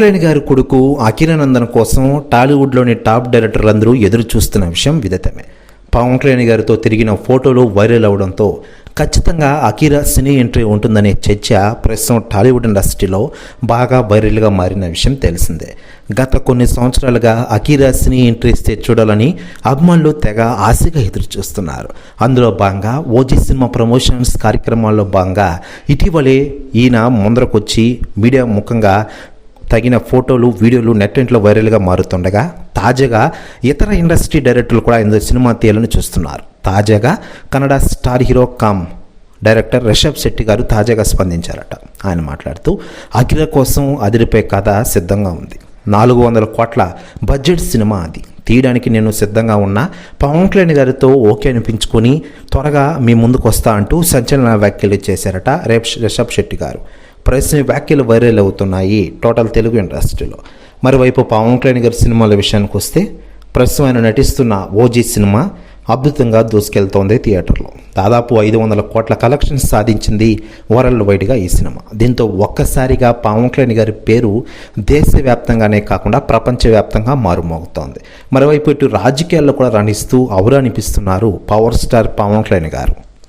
కళ్యాణ్ గారి కొడుకు అఖిలనందన్ కోసం టాలీవుడ్లోని టాప్ డైరెక్టర్లందరూ ఎదురు చూస్తున్న విషయం విదితమే. పవన్ కళ్యాణ్ గారితో తిరిగిన ఫోటోలు వైరల్ అవడంతో ఖచ్చితంగా అఖీరా సినీ ఎంట్రీ ఉంటుందనే చర్చ ప్రస్తుతం టాలీవుడ్ ఇండస్ట్రీలో బాగా వైరల్గా మారిన విషయం తెలిసిందే. గత కొన్ని సంవత్సరాలుగా అఖీరా సినీ ఎంట్రీ ఇస్తే చూడాలని అభిమానులు తెగ ఆశగా ఎదురు చూస్తున్నారు అందులో భాగంగా ఓజీ సినిమా ప్రమోషన్స్ కార్యక్రమాల్లో భాగంగా ఇటీవలే ఈయన ముందరకొచ్చి మీడియా ముఖంగా తగిన ఫోటోలు వీడియోలు నెట్టింట్లో వైరల్గా మారుతుండగా తాజాగా ఇతర ఇండస్ట్రీ డైరెక్టర్లు కూడా ఇందులో సినిమా తీయాలని చూస్తున్నారు. తాజాగా Kannada star hero cum director Rishab Shetty గారు తాజాగా స్పందించారట. ఆయన మాట్లాడుతూ అఖిల కోసం అదిరిపే కథ సిద్ధంగా ఉంది. నాలుగు వందల కోట్ల బడ్జెట్ సినిమా అది. తీయడానికి నేను సిద్ధంగా ఉన్నా పవన్ కళ్యాణ్ గారితో ఓకే అనిపించుకొని త్వరగా మీ ముందుకు వస్తా అంటూ సంచలన వ్యాఖ్యలు చేశారట రేప్ రిషబ్ శెట్టి గారు. ప్రశ్న వ్యాఖ్యలు వైరల్ అవుతున్నాయి. టోటల్ తెలుగు ఇండస్ట్రీలో మరోవైపు పవన్ కళ్యాణ్ గారి సినిమాల విషయానికి వస్తే ప్రస్తుతం ఆయన నటిస్తున్న ఓజీ సినిమా అద్భుతంగా దూసుకెళ్తోంది థియేటర్లో. దాదాపు ఐదు వందల కోట్ల కలెక్షన్స్ సాధించింది వరల్డ్ వైడ్గా ఈ సినిమా. దీంతో ఒక్కసారిగా పవన్ కళ్యాణ్ గారి పేరు దేశవ్యాప్తంగానే కాకుండా ప్రపంచవ్యాప్తంగా మారుమోగుతోంది. మరోవైపు ఇటు రాజకీయాల్లో కూడా రాణిస్తూ అవరానిపిస్తున్నారు పవర్ స్టార్ పవన్ కళ్యాణ్ గారు.